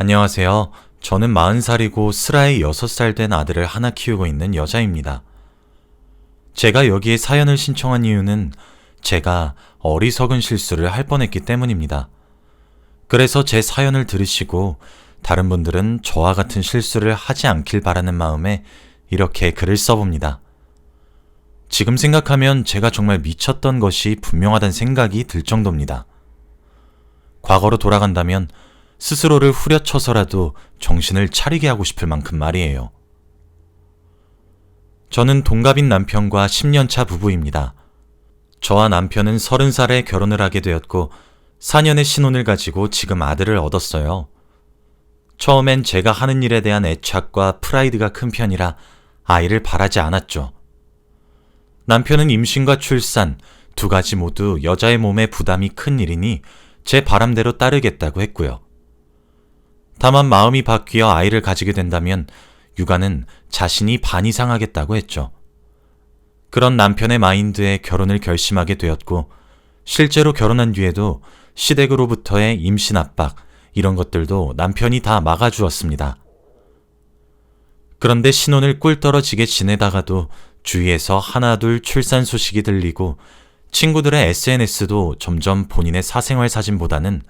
안녕하세요. 저는 40살이고 슬아의 6살 된 아들을 하나 키우고 있는 여자입니다. 제가 여기에 사연을 신청한 이유는 제가 어리석은 실수를 할 뻔했기 때문입니다. 그래서 제 사연을 들으시고 다른 분들은 저와 같은 실수를 하지 않길 바라는 마음에 이렇게 글을 써봅니다. 지금 생각하면 제가 정말 미쳤던 것이 분명하단 생각이 들 정도입니다. 과거로 돌아간다면 스스로를 후려쳐서라도 정신을 차리게 하고 싶을 만큼 말이에요. 저는 동갑인 남편과 10년차 부부입니다. 저와 남편은 30살에 결혼을 하게 되었고 4년의 신혼을 가지고 지금 아들을 얻었어요. 처음엔 제가 하는 일에 대한 애착과 프라이드가 큰 편이라 아이를 바라지 않았죠. 남편은 임신과 출산 두 가지 모두 여자의 몸에 부담이 큰 일이니 제 바람대로 따르겠다고 했고요. 다만 마음이 바뀌어 아이를 가지게 된다면 육아는 자신이 반 이상 하겠다고 했죠. 그런 남편의 마인드에 결혼을 결심하게 되었고, 실제로 결혼한 뒤에도 시댁으로부터의 임신 압박, 이런 것들도 남편이 다 막아주었습니다. 그런데 신혼을 꿀 떨어지게 지내다가도 주위에서 하나둘 출산 소식이 들리고 친구들의 SNS도 점점 본인의 사생활 사진보다는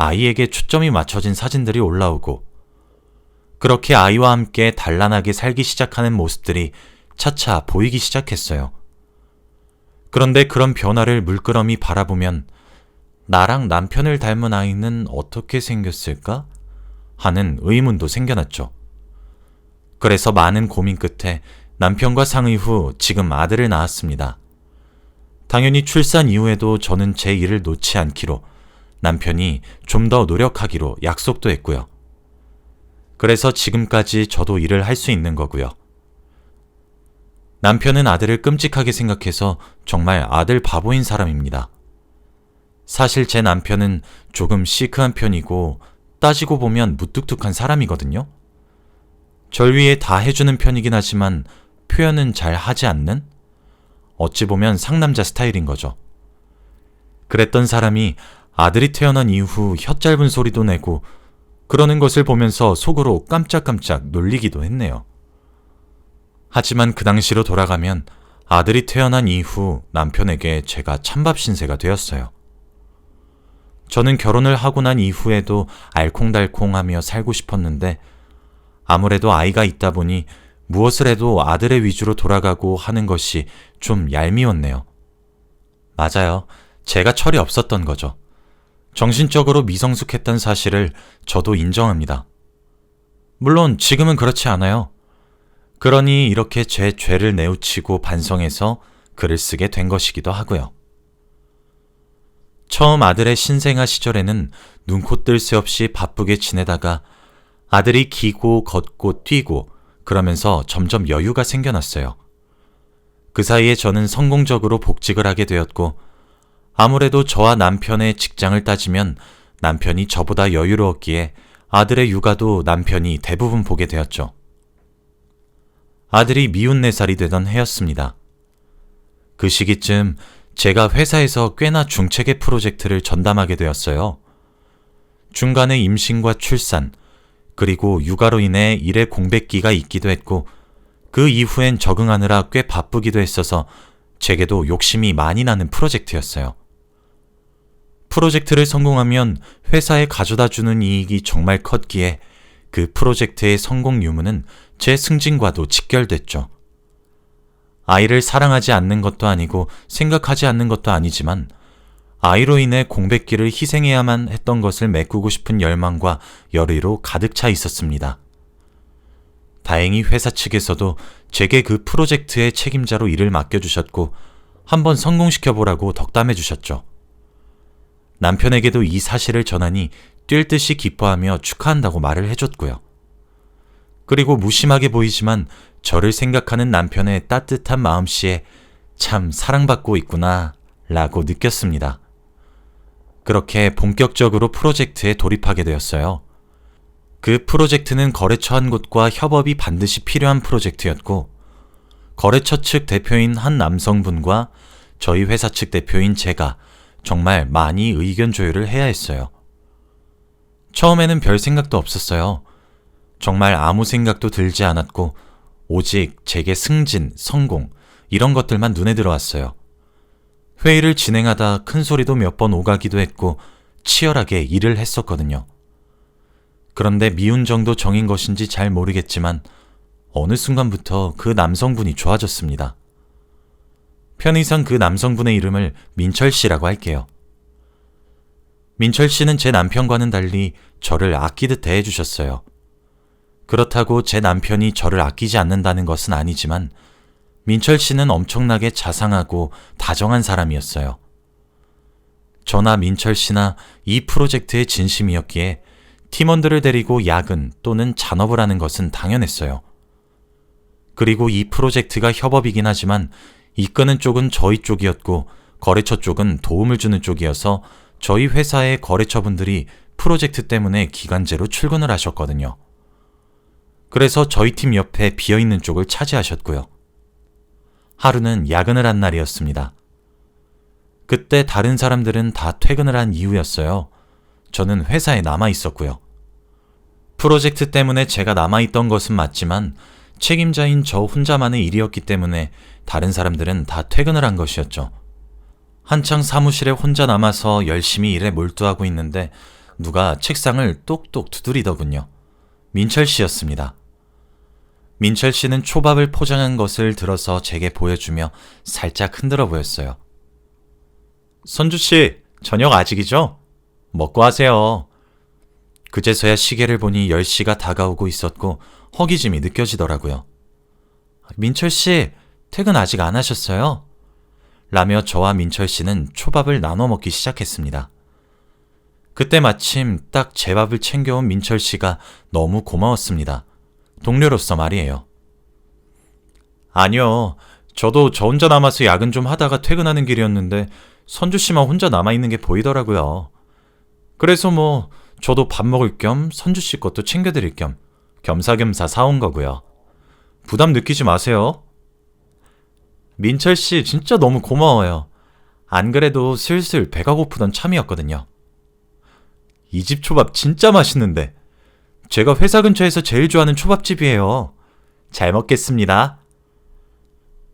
아이에게 초점이 맞춰진 사진들이 올라오고 그렇게 아이와 함께 단란하게 살기 시작하는 모습들이 차차 보이기 시작했어요. 그런데 그런 변화를 물끄러미 바라보면 나랑 남편을 닮은 아이는 어떻게 생겼을까? 하는 의문도 생겨났죠. 그래서 많은 고민 끝에 남편과 상의 후 지금 아들을 낳았습니다. 당연히 출산 이후에도 저는 제 일을 놓지 않기로 남편이 좀 더 노력하기로 약속도 했고요. 그래서 지금까지 저도 일을 할 수 있는 거고요. 남편은 아들을 끔찍하게 생각해서 정말 아들 바보인 사람입니다. 사실 제 남편은 조금 시크한 편이고 따지고 보면 무뚝뚝한 사람이거든요. 절 위에 다 해주는 편이긴 하지만 표현은 잘 하지 않는? 어찌 보면 상남자 스타일인 거죠. 그랬던 사람이 아들이 태어난 이후 혀 짧은 소리도 내고 그러는 것을 보면서 속으로 깜짝깜짝 놀리기도 했네요. 하지만 그 당시로 돌아가면 아들이 태어난 이후 남편에게 제가 찬밥 신세가 되었어요. 저는 결혼을 하고 난 이후에도 알콩달콩하며 살고 싶었는데 아무래도 아이가 있다 보니 무엇을 해도 아들의 위주로 돌아가고 하는 것이 좀 얄미웠네요. 맞아요. 제가 철이 없었던 거죠. 정신적으로 미성숙했던 사실을 저도 인정합니다. 물론 지금은 그렇지 않아요. 그러니 이렇게 제 죄를 내우치고 반성해서 글을 쓰게 된 것이기도 하고요. 처음 아들의 신생아 시절에는 눈코 뜰 새 없이 바쁘게 지내다가 아들이 기고 걷고 뛰고 그러면서 점점 여유가 생겨났어요. 그 사이에 저는 성공적으로 복직을 하게 되었고 아무래도 저와 남편의 직장을 따지면 남편이 저보다 여유로웠기에 아들의 육아도 남편이 대부분 보게 되었죠. 아들이 미운 4살이 되던 해였습니다. 그 시기쯤 제가 회사에서 꽤나 중체계 프로젝트를 전담하게 되었어요. 중간에 임신과 출산, 그리고 육아로 인해 일의 공백기가 있기도 했고, 그 이후엔 적응하느라 꽤 바쁘기도 했어서 제게도 욕심이 많이 나는 프로젝트였어요. 프로젝트를 성공하면 회사에 가져다 주는 이익이 정말 컸기에 그 프로젝트의 성공 유무는 제 승진과도 직결됐죠. 아이를 사랑하지 않는 것도 아니고 생각하지 않는 것도 아니지만 아이로 인해 공백기를 희생해야만 했던 것을 메꾸고 싶은 열망과 열의로 가득 차 있었습니다. 다행히 회사 측에서도 제게 그 프로젝트의 책임자로 일을 맡겨주셨고 한번 성공시켜보라고 덕담해 주셨죠. 남편에게도 이 사실을 전하니 뛸 듯이 기뻐하며 축하한다고 말을 해줬고요. 그리고 무심하게 보이지만 저를 생각하는 남편의 따뜻한 마음씨에 참 사랑받고 있구나 라고 느꼈습니다. 그렇게 본격적으로 프로젝트에 돌입하게 되었어요. 그 프로젝트는 거래처 한 곳과 협업이 반드시 필요한 프로젝트였고, 거래처 측 대표인 한 남성분과 저희 회사 측 대표인 제가 정말 많이 의견 조율을 해야 했어요. 처음에는 별 생각도 없었어요. 정말 아무 생각도 들지 않았고, 오직 제게 승진, 성공, 이런 것들만 눈에 들어왔어요. 회의를 진행하다 큰 소리도 몇 번 오가기도 했고, 치열하게 일을 했었거든요. 그런데 미운 정도 정인 것인지 잘 모르겠지만, 어느 순간부터 그 남성분이 좋아졌습니다. 편의상 그 남성분의 이름을 민철 씨라고 할게요. 민철 씨는 제 남편과는 달리 저를 아끼듯 대해주셨어요. 그렇다고 제 남편이 저를 아끼지 않는다는 것은 아니지만 민철 씨는 엄청나게 자상하고 다정한 사람이었어요. 저나 민철 씨나 이 프로젝트의 진심이었기에 팀원들을 데리고 야근 또는 잔업을 하는 것은 당연했어요. 그리고 이 프로젝트가 협업이긴 하지만 이끄는 쪽은 저희 쪽이었고 거래처 쪽은 도움을 주는 쪽이어서 저희 회사의 거래처분들이 프로젝트 때문에 기간제로 출근을 하셨거든요. 그래서 저희 팀 옆에 비어있는 쪽을 차지하셨고요. 하루는 야근을 한 날이었습니다. 그때 다른 사람들은 다 퇴근을 한 이후였어요. 저는 회사에 남아 있었고요. 프로젝트 때문에 제가 남아있던 것은 맞지만 책임자인 저 혼자만의 일이었기 때문에 다른 사람들은 다 퇴근을 한 것이었죠. 한창 사무실에 혼자 남아서 열심히 일에 몰두하고 있는데 누가 책상을 똑똑 두드리더군요. 민철 씨였습니다. 민철 씨는 초밥을 포장한 것을 들어서 제게 보여주며 살짝 흔들어 보였어요. 선주 씨, 저녁 아직이죠? 먹고 하세요. 그제서야 시계를 보니 10시가 다가오고 있었고 허기짐이 느껴지더라고요. 민철 씨, 퇴근 아직 안 하셨어요? 라며 저와 민철 씨는 초밥을 나눠 먹기 시작했습니다. 그때 마침 딱 제 밥을 챙겨온 민철 씨가 너무 고마웠습니다. 동료로서 말이에요. 아니요. 저도 저 혼자 남아서 야근 좀 하다가 퇴근하는 길이었는데 선주 씨만 혼자 남아있는 게 보이더라고요. 그래서 뭐 저도 밥 먹을 겸 선주 씨 것도 챙겨드릴 겸 겸사겸사 사온 거고요. 부담 느끼지 마세요. 민철 씨 진짜 너무 고마워요. 안 그래도 슬슬 배가 고프던 참이었거든요. 이 집 초밥 진짜 맛있는데. 제가 회사 근처에서 제일 좋아하는 초밥집이에요. 잘 먹겠습니다.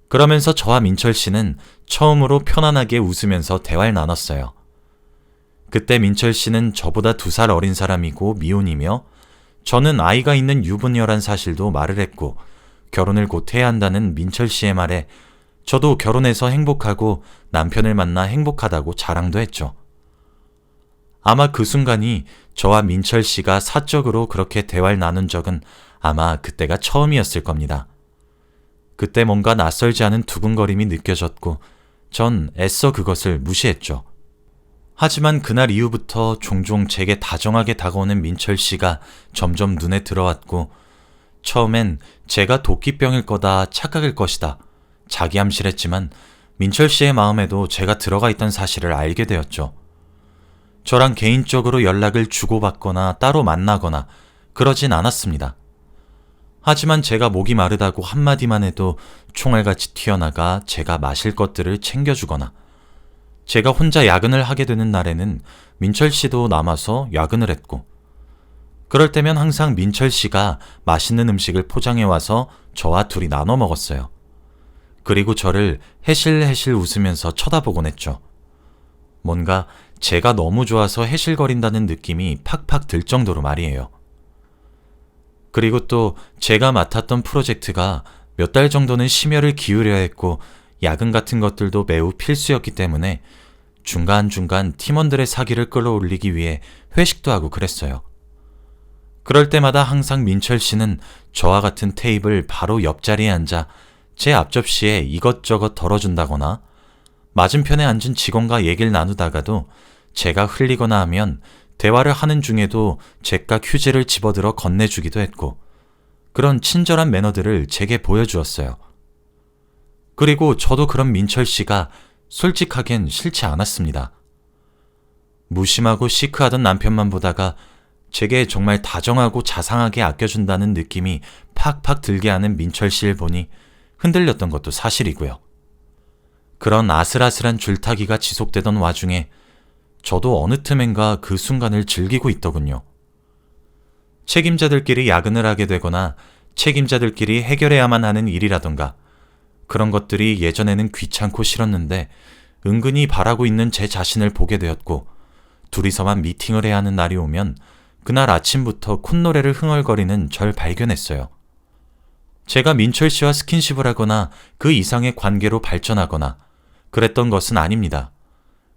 그러면서 저와 민철 씨는 처음으로 편안하게 웃으면서 대화를 나눴어요. 그때 민철 씨는 저보다 두 살 어린 사람이고 미혼이며 저는 아이가 있는 유부녀란 사실도 말을 했고 결혼을 곧 해야 한다는 민철 씨의 말에 저도 결혼해서 행복하고 남편을 만나 행복하다고 자랑도 했죠. 아마 그 순간이 저와 민철 씨가 사적으로 그렇게 대화를 나눈 적은 아마 그때가 처음이었을 겁니다. 그때 뭔가 낯설지 않은 두근거림이 느껴졌고 전 애써 그것을 무시했죠. 하지만 그날 이후부터 종종 제게 다정하게 다가오는 민철 씨가 점점 눈에 들어왔고 처음엔 제가 도끼병일 거다 착각일 것이다. 자기 암실했지만 민철 씨의 마음에도 제가 들어가 있던 사실을 알게 되었죠. 저랑 개인적으로 연락을 주고받거나 따로 만나거나 그러진 않았습니다. 하지만 제가 목이 마르다고 한마디만 해도 총알같이 튀어나가 제가 마실 것들을 챙겨주거나 제가 혼자 야근을 하게 되는 날에는 민철 씨도 남아서 야근을 했고, 그럴 때면 항상 민철 씨가 맛있는 음식을 포장해 와서 저와 둘이 나눠 먹었어요. 그리고 저를 해실해실 웃으면서 쳐다보곤 했죠. 뭔가 제가 너무 좋아서 해실거린다는 느낌이 팍팍 들 정도로 말이에요. 그리고 또 제가 맡았던 프로젝트가 몇 달 정도는 심혈을 기울여야 했고 야근 같은 것들도 매우 필수였기 때문에 중간중간 팀원들의 사기를 끌어올리기 위해 회식도 하고 그랬어요. 그럴 때마다 항상 민철 씨는 저와 같은 테이블 바로 옆자리에 앉아 제 앞접시에 이것저것 덜어준다거나 맞은편에 앉은 직원과 얘기를 나누다가도 제가 흘리거나 하면 대화를 하는 중에도 제가 휴지를 집어들어 건네주기도 했고 그런 친절한 매너들을 제게 보여주었어요. 그리고 저도 그런 민철 씨가 솔직하겐 싫지 않았습니다. 무심하고 시크하던 남편만 보다가 제게 정말 다정하고 자상하게 아껴준다는 느낌이 팍팍 들게 하는 민철 씨를 보니 흔들렸던 것도 사실이고요. 그런 아슬아슬한 줄타기가 지속되던 와중에 저도 어느 틈엔가 그 순간을 즐기고 있더군요. 책임자들끼리 야근을 하게 되거나 책임자들끼리 해결해야만 하는 일이라던가 그런 것들이 예전에는 귀찮고 싫었는데 은근히 바라고 있는 제 자신을 보게 되었고 둘이서만 미팅을 해야 하는 날이 오면 그날 아침부터 콧노래를 흥얼거리는 절 발견했어요. 제가 민철 씨와 스킨십을 하거나 그 이상의 관계로 발전하거나 그랬던 것은 아닙니다.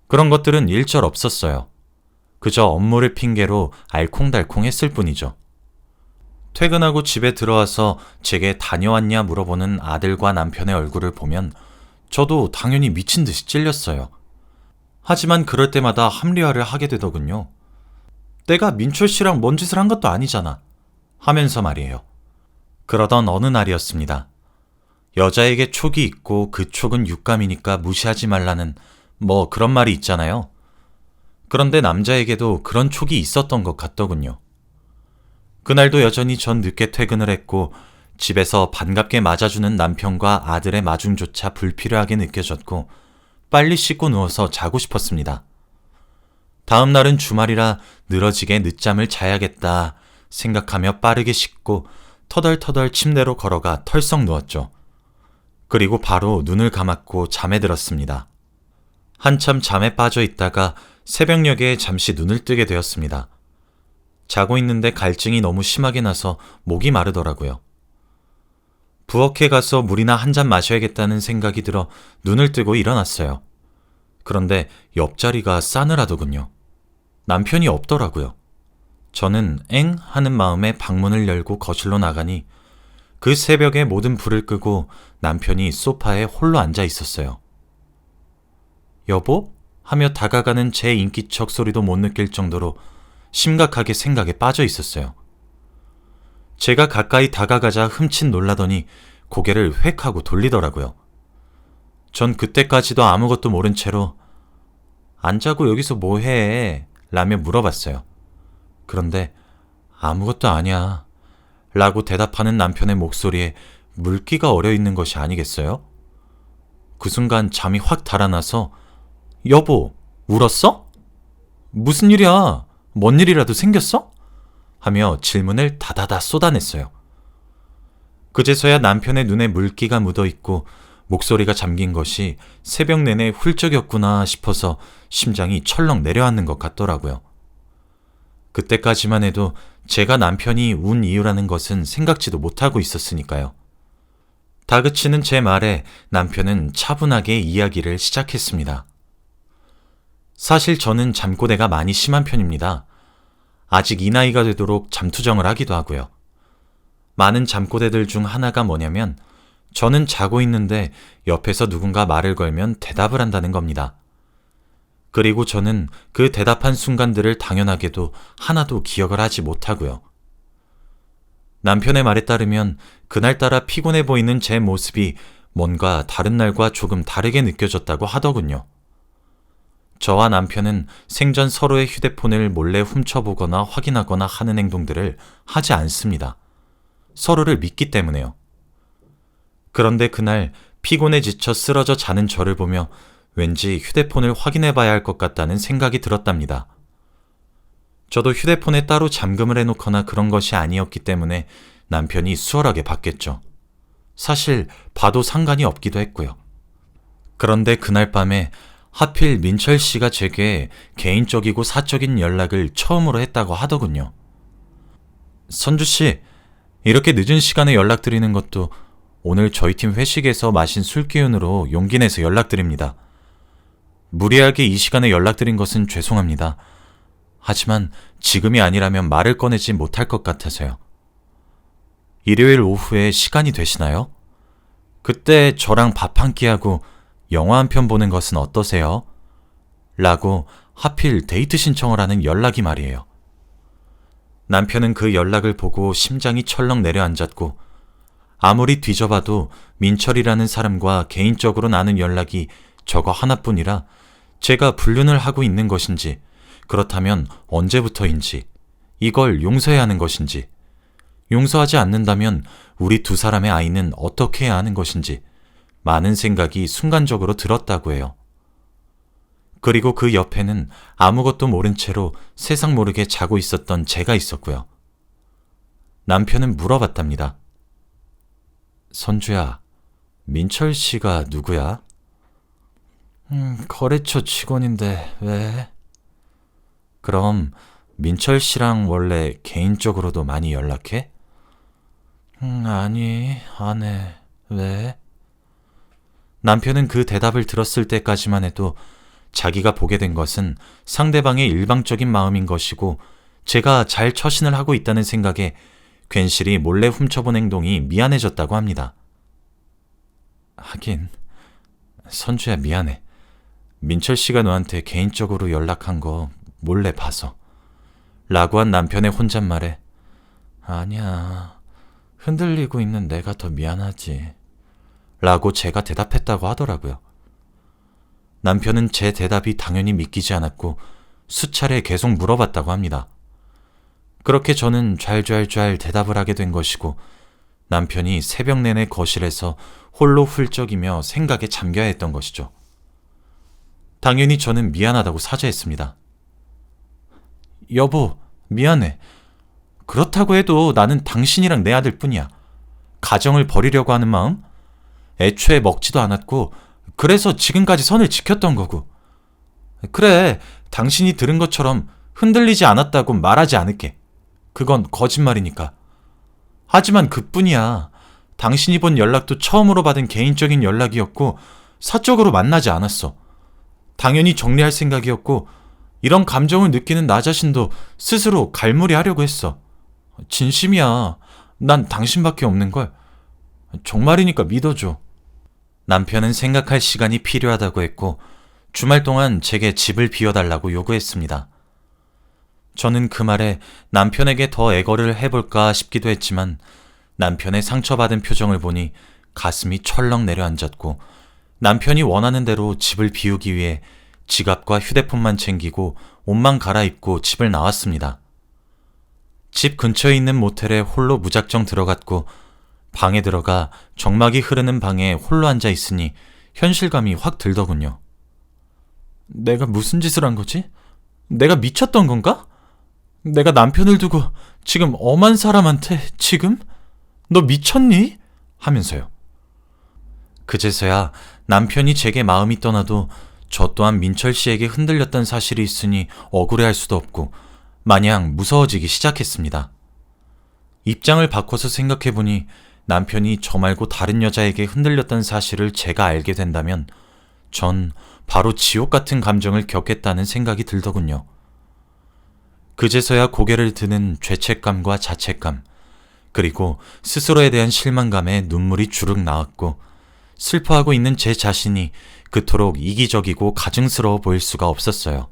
그런 것들은 일절 없었어요. 그저 업무를 핑계로 알콩달콩 했을 뿐이죠. 퇴근하고 집에 들어와서 제게 다녀왔냐 물어보는 아들과 남편의 얼굴을 보면 저도 당연히 미친 듯이 찔렸어요. 하지만 그럴 때마다 합리화를 하게 되더군요. 내가 민철 씨랑 뭔 짓을 한 것도 아니잖아. 하면서 말이에요. 그러던 어느 날이었습니다. 여자에게 촉이 있고 그 촉은 육감이니까 무시하지 말라는 뭐 그런 말이 있잖아요. 그런데 남자에게도 그런 촉이 있었던 것 같더군요. 그날도 여전히 전 늦게 퇴근을 했고 집에서 반갑게 맞아주는 남편과 아들의 마중조차 불필요하게 느껴졌고 빨리 씻고 누워서 자고 싶었습니다. 다음 날은 주말이라 늘어지게 늦잠을 자야겠다 생각하며 빠르게 씻고 터덜터덜 침대로 걸어가 털썩 누웠죠. 그리고 바로 눈을 감았고 잠에 들었습니다. 한참 잠에 빠져 있다가 새벽녘에 잠시 눈을 뜨게 되었습니다. 자고 있는데 갈증이 너무 심하게 나서 목이 마르더라고요. 부엌에 가서 물이나 한 잔 마셔야겠다는 생각이 들어 눈을 뜨고 일어났어요. 그런데 옆자리가 싸늘하더군요. 남편이 없더라고요. 저는 엥 하는 마음에 방문을 열고 거실로 나가니 그 새벽에 모든 불을 끄고 남편이 소파에 홀로 앉아 있었어요. 여보? 하며 다가가는 제 인기척 소리도 못 느낄 정도로 심각하게 생각에 빠져 있었어요. 제가 가까이 다가가자 흠칫 놀라더니 고개를 획 하고 돌리더라고요. 전 그때까지도 아무것도 모른 채로 안 자고 여기서 뭐 해? 라며 물어봤어요. 그런데 아무것도 아니야. 라고 대답하는 남편의 목소리에 물기가 어려 있는 것이 아니겠어요? 그 순간 잠이 확 달아나서 여보, 울었어? 무슨 일이야? 뭔 일이라도 생겼어? 하며 질문을 다다다 쏟아냈어요. 그제서야 남편의 눈에 물기가 묻어 있고 목소리가 잠긴 것이 새벽 내내 훌쩍였구나 싶어서 심장이 철렁 내려앉는 것 같더라고요. 그때까지만 해도 제가 남편이 운 이유라는 것은 생각지도 못하고 있었으니까요. 다그치는 제 말에 남편은 차분하게 이야기를 시작했습니다. 사실 저는 잠꼬대가 많이 심한 편입니다. 아직 이 나이가 되도록 잠투정을 하기도 하고요. 많은 잠꼬대들 중 하나가 뭐냐면 저는 자고 있는데 옆에서 누군가 말을 걸면 대답을 한다는 겁니다. 그리고 저는 그 대답한 순간들을 당연하게도 하나도 기억을 하지 못하고요. 남편의 말에 따르면 그날따라 피곤해 보이는 제 모습이 뭔가 다른 날과 조금 다르게 느껴졌다고 하더군요. 저와 남편은 생전 서로의 휴대폰을 몰래 훔쳐보거나 확인하거나 하는 행동들을 하지 않습니다. 서로를 믿기 때문에요. 그런데 그날 피곤해 지쳐 쓰러져 자는 저를 보며 왠지 휴대폰을 확인해 봐야 할 것 같다는 생각이 들었답니다. 저도 휴대폰에 따로 잠금을 해놓거나 그런 것이 아니었기 때문에 남편이 수월하게 받겠죠. 사실 봐도 상관이 없기도 했고요. 그런데 그날 밤에 하필 민철 씨가 제게 개인적이고 사적인 연락을 처음으로 했다고 하더군요. 선주 씨, 이렇게 늦은 시간에 연락드리는 것도 오늘 저희 팀 회식에서 마신 술 기운으로 용기 내서 연락드립니다. 무리하게 이 시간에 연락드린 것은 죄송합니다. 하지만 지금이 아니라면 말을 꺼내지 못할 것 같아서요. 일요일 오후에 시간이 되시나요? 그때 저랑 밥 한 끼 하고 영화 한 편 보는 것은 어떠세요? 라고 하필 데이트 신청을 하는 연락이 말이에요. 남편은 그 연락을 보고 심장이 철렁 내려앉았고 아무리 뒤져봐도 민철이라는 사람과 개인적으로 나눈 연락이 저거 하나뿐이라 제가 불륜을 하고 있는 것인지 그렇다면 언제부터인지 이걸 용서해야 하는 것인지 용서하지 않는다면 우리 두 사람의 아이는 어떻게 해야 하는 것인지 많은 생각이 순간적으로 들었다고 해요. 그리고 그 옆에는 아무것도 모른 채로 세상 모르게 자고 있었던 제가 있었고요. 남편은 물어봤답니다. 선주야, 민철 씨가 누구야? 음, 거래처 직원인데, 왜? 그럼 민철 씨랑 원래 개인적으로도 많이 연락해? 음, 아니, 안 해. 왜? 남편은 그 대답을 들었을 때까지만 해도 자기가 보게 된 것은 상대방의 일방적인 마음인 것이고 제가 잘 처신을 하고 있다는 생각에 괜시리 몰래 훔쳐본 행동이 미안해졌다고 합니다. 하긴, 선주야 미안해. 민철 씨가 너한테 개인적으로 연락한 거 몰래 봐서. 라고 한 남편의 혼잣말에, 아니야. 흔들리고 있는 내가 더 미안하지. 라고 제가 대답했다고 하더라고요. 남편은 제 대답이 당연히 믿기지 않았고 수차례 계속 물어봤다고 합니다. 그렇게 저는 좔좔좔 대답을 하게 된 것이고 남편이 새벽 내내 거실에서 홀로 훌쩍이며 생각에 잠겨야 했던 것이죠. 당연히 저는 미안하다고 사죄했습니다. 여보, 미안해. 그렇다고 해도 나는 당신이랑 내 아들 뿐이야. 가정을 버리려고 하는 마음? 애초에 먹지도 않았고, 그래서 지금까지 선을 지켰던 거고. 그래, 당신이 들은 것처럼 흔들리지 않았다고 말하지 않을게. 그건 거짓말이니까. 하지만 그뿐이야. 당신이 본 연락도 처음으로 받은 개인적인 연락이었고, 사적으로 만나지 않았어. 당연히 정리할 생각이었고, 이런 감정을 느끼는 나 자신도 스스로 갈무리 하려고 했어. 진심이야. 난 당신밖에 없는걸. 정말이니까 믿어줘. 남편은 생각할 시간이 필요하다고 했고, 주말 동안 제게 집을 비워달라고 요구했습니다. 저는 그 말에 남편에게 더 애거를 해볼까 싶기도 했지만, 남편의 상처받은 표정을 보니 가슴이 철렁 내려앉았고, 남편이 원하는 대로 집을 비우기 위해 지갑과 휴대폰만 챙기고 옷만 갈아입고 집을 나왔습니다. 집 근처에 있는 모텔에 홀로 무작정 들어갔고 방에 들어가 정막이 흐르는 방에 홀로 앉아 있으니 현실감이 확 들더군요. 내가 무슨 짓을 한 거지? 내가 미쳤던 건가? 내가 남편을 두고 지금 엄한 사람한테 지금? 너 미쳤니? 하면서요. 그제서야 남편이 제게 마음이 떠나도 저 또한 민철 씨에게 흔들렸던 사실이 있으니 억울해할 수도 없고 마냥 무서워지기 시작했습니다. 입장을 바꿔서 생각해보니 남편이 저 말고 다른 여자에게 흔들렸던 사실을 제가 알게 된다면 전 바로 지옥 같은 감정을 겪겠다는 생각이 들더군요. 그제서야 고개를 드는 죄책감과 자책감, 그리고 스스로에 대한 실망감에 눈물이 주룩 나왔고, 슬퍼하고 있는 제 자신이 그토록 이기적이고 가증스러워 보일 수가 없었어요.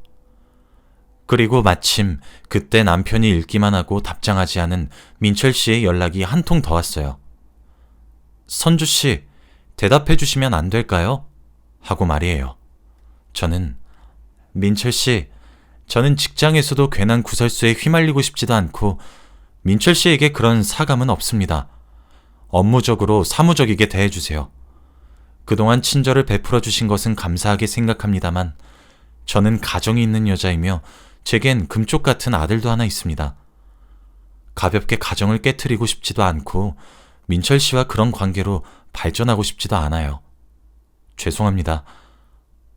그리고 마침 그때 남편이 읽기만 하고 답장하지 않은 민철 씨의 연락이 한 통 더 왔어요. 선주 씨, 대답해 주시면 안 될까요? 하고 말이에요. 저는, 민철 씨, 저는 직장에서도 괜한 구설수에 휘말리고 싶지도 않고, 민철 씨에게 그런 사감은 없습니다. 업무적으로 사무적이게 대해주세요. 그동안 친절을 베풀어 주신 것은 감사하게 생각합니다만, 저는 가정이 있는 여자이며, 제겐 금쪽 같은 아들도 하나 있습니다. 가볍게 가정을 깨뜨리고 싶지도 않고, 민철 씨와 그런 관계로 발전하고 싶지도 않아요. 죄송합니다.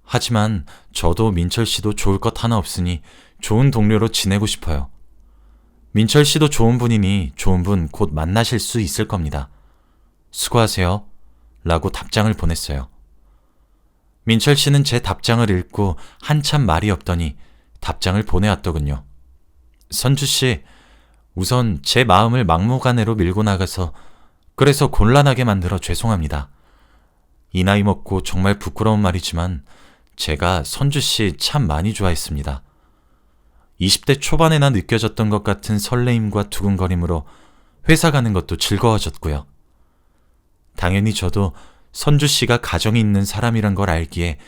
하지만 저도 민철 씨도 좋을 것 하나 없으니 좋은 동료로 지내고 싶어요. 민철 씨도 좋은 분이니 좋은 분 곧 만나실 수 있을 겁니다. 수고하세요. 라고 답장을 보냈어요. 민철 씨는 제 답장을 읽고 한참 말이 없더니 답장을 보내왔더군요. 선주 씨, 우선 제 마음을 막무가내로 밀고 나가서 그래서 곤란하게 만들어 죄송합니다. 이 나이 먹고 정말 부끄러운 말이지만 제가 선주 씨 참 많이 좋아했습니다. 20대 초반에나 느껴졌던 것 같은 설레임과 두근거림으로 회사 가는 것도 즐거워졌고요. 당연히 저도 선주 씨가 가정이 있는 사람이란 걸 알기에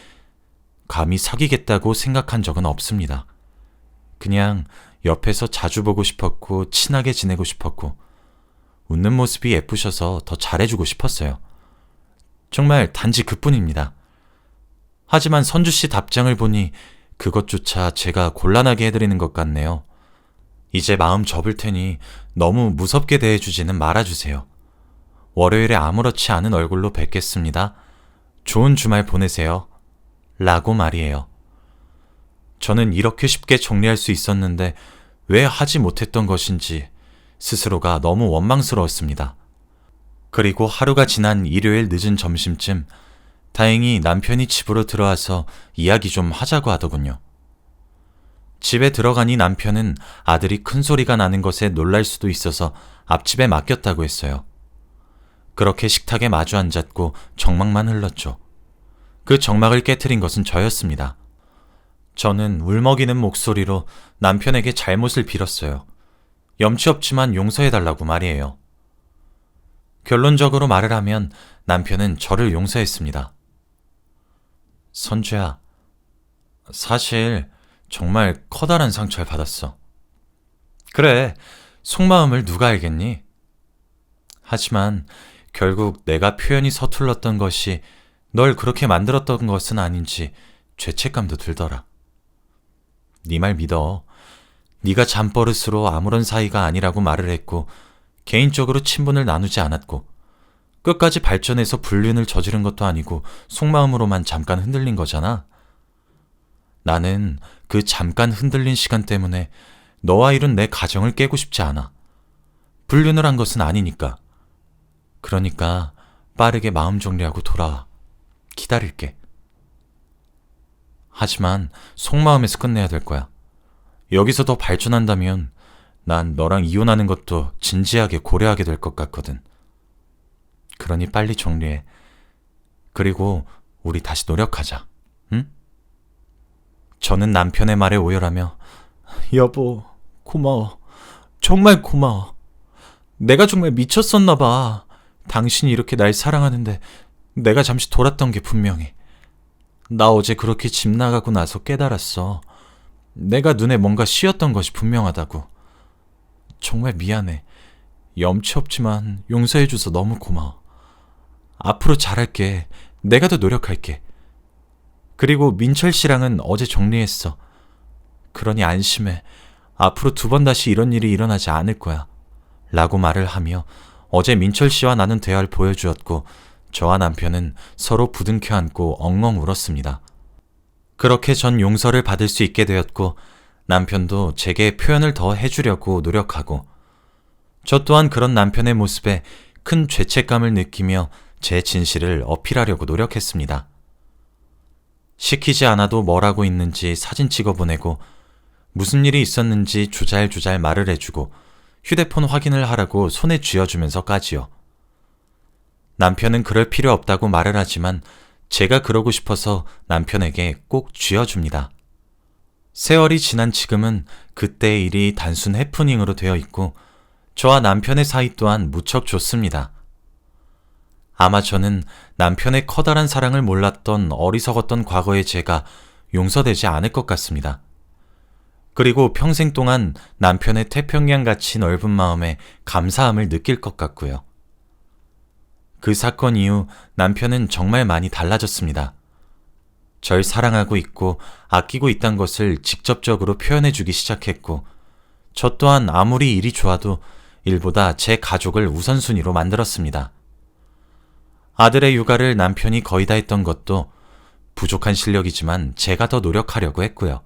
감히 사귀겠다고 생각한 적은 없습니다. 그냥 옆에서 자주 보고 싶었고 친하게 지내고 싶었고 웃는 모습이 예쁘셔서 더 잘해주고 싶었어요. 정말 단지 그뿐입니다. 하지만 선주 씨 답장을 보니 그것조차 제가 곤란하게 해드리는 것 같네요. 이제 마음 접을 테니 너무 무섭게 대해주지는 말아주세요. 월요일에 아무렇지 않은 얼굴로 뵙겠습니다. 좋은 주말 보내세요. 라고 말이에요. 저는 이렇게 쉽게 정리할 수 있었는데 왜 하지 못했던 것인지 스스로가 너무 원망스러웠습니다. 그리고 하루가 지난 일요일 늦은 점심쯤 다행히 남편이 집으로 들어와서 이야기 좀 하자고 하더군요. 집에 들어가니 남편은 아들이 큰 소리가 나는 것에 놀랄 수도 있어서 앞집에 맡겼다고 했어요. 그렇게 식탁에 마주 앉았고 정막만 흘렀죠. 그 정막을 깨뜨린 것은 저였습니다. 저는 울먹이는 목소리로 남편에게 잘못을 빌었어요. 염치 없지만 용서해달라고 말이에요. 결론적으로 말을 하면 남편은 저를 용서했습니다. 선주야, 사실 정말 커다란 상처를 받았어. 그래, 속마음을 누가 알겠니? 하지만 결국 내가 표현이 서툴렀던 것이 널 그렇게 만들었던 것은 아닌지 죄책감도 들더라. 네 말 믿어. 네가 잠버릇으로 아무런 사이가 아니라고 말을 했고 개인적으로 친분을 나누지 않았고 끝까지 발전해서 불륜을 저지른 것도 아니고 속마음으로만 잠깐 흔들린 거잖아. 나는 그 잠깐 흔들린 시간 때문에 너와 이룬 내 가정을 깨고 싶지 않아. 불륜을 한 것은 아니니까. 그러니까 빠르게 마음 정리하고 돌아와. 기다릴게. 하지만 속마음에서 끝내야 될 거야. 여기서 더 발전한다면 난 너랑 이혼하는 것도 진지하게 고려하게 될 것 같거든. 그러니 빨리 정리해. 그리고 우리 다시 노력하자. 응? 저는 남편의 말에 오열하며 여보, 고마워. 정말 고마워. 내가 정말 미쳤었나 봐. 당신이 이렇게 날 사랑하는데 내가 잠시 돌았던 게 분명해. 나 어제 그렇게 집 나가고 나서 깨달았어. 내가 눈에 뭔가 씌었던 것이 분명하다고. 정말 미안해. 염치 없지만 용서해줘서 너무 고마워. 앞으로 잘할게. 내가 더 노력할게. 그리고 민철 씨랑은 어제 정리했어. 그러니 안심해. 앞으로 두 번 다시 이런 일이 일어나지 않을 거야. 라고 말을 하며 어제 민철 씨와 나눈 대화를 보여주었고 저와 남편은 서로 부둥켜 안고 엉엉 울었습니다. 그렇게 전 용서를 받을 수 있게 되었고 남편도 제게 표현을 더 해주려고 노력하고 저 또한 그런 남편의 모습에 큰 죄책감을 느끼며 제 진실을 어필하려고 노력했습니다. 시키지 않아도 뭘 하고 있는지 사진 찍어 보내고 무슨 일이 있었는지 주잘주잘 말을 해주고 휴대폰 확인을 하라고 손에 쥐어주면서까지요. 남편은 그럴 필요 없다고 말을 하지만 제가 그러고 싶어서 남편에게 꼭 쥐어줍니다. 세월이 지난 지금은 그때의 일이 단순 해프닝으로 되어 있고 저와 남편의 사이 또한 무척 좋습니다. 아마 저는 남편의 커다란 사랑을 몰랐던 어리석었던 과거의 제가 용서되지 않을 것 같습니다. 그리고 평생 동안 남편의 태평양 같이 넓은 마음에 감사함을 느낄 것 같고요. 그 사건 이후 남편은 정말 많이 달라졌습니다. 절 사랑하고 있고 아끼고 있다는 것을 직접적으로 표현해주기 시작했고, 저 또한 아무리 일이 좋아도 일보다 제 가족을 우선순위로 만들었습니다. 아들의 육아를 남편이 거의 다 했던 것도 부족한 실력이지만 제가 더 노력하려고 했고요.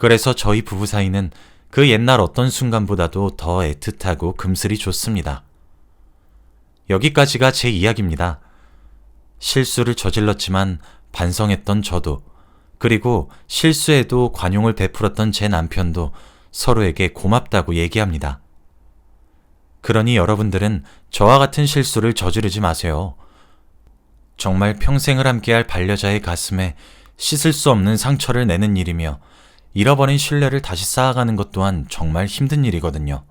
그래서 저희 부부 사이는 그 옛날 어떤 순간보다도 더 애틋하고 금슬이 좋습니다. 여기까지가 제 이야기입니다. 실수를 저질렀지만 반성했던 저도, 그리고 실수에도 관용을 베풀었던 제 남편도 서로에게 고맙다고 얘기합니다. 그러니 여러분들은 저와 같은 실수를 저지르지 마세요. 정말 평생을 함께할 반려자의 가슴에 씻을 수 없는 상처를 내는 일이며 잃어버린 신뢰를 다시 쌓아가는 것 또한 정말 힘든 일이거든요.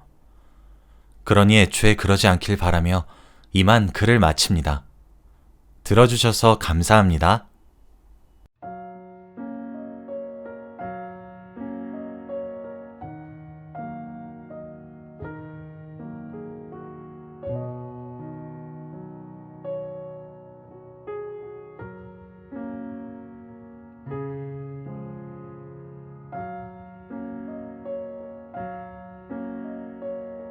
그러니 애초에 그러지 않길 바라며 이만 글을 마칩니다. 들어주셔서 감사합니다.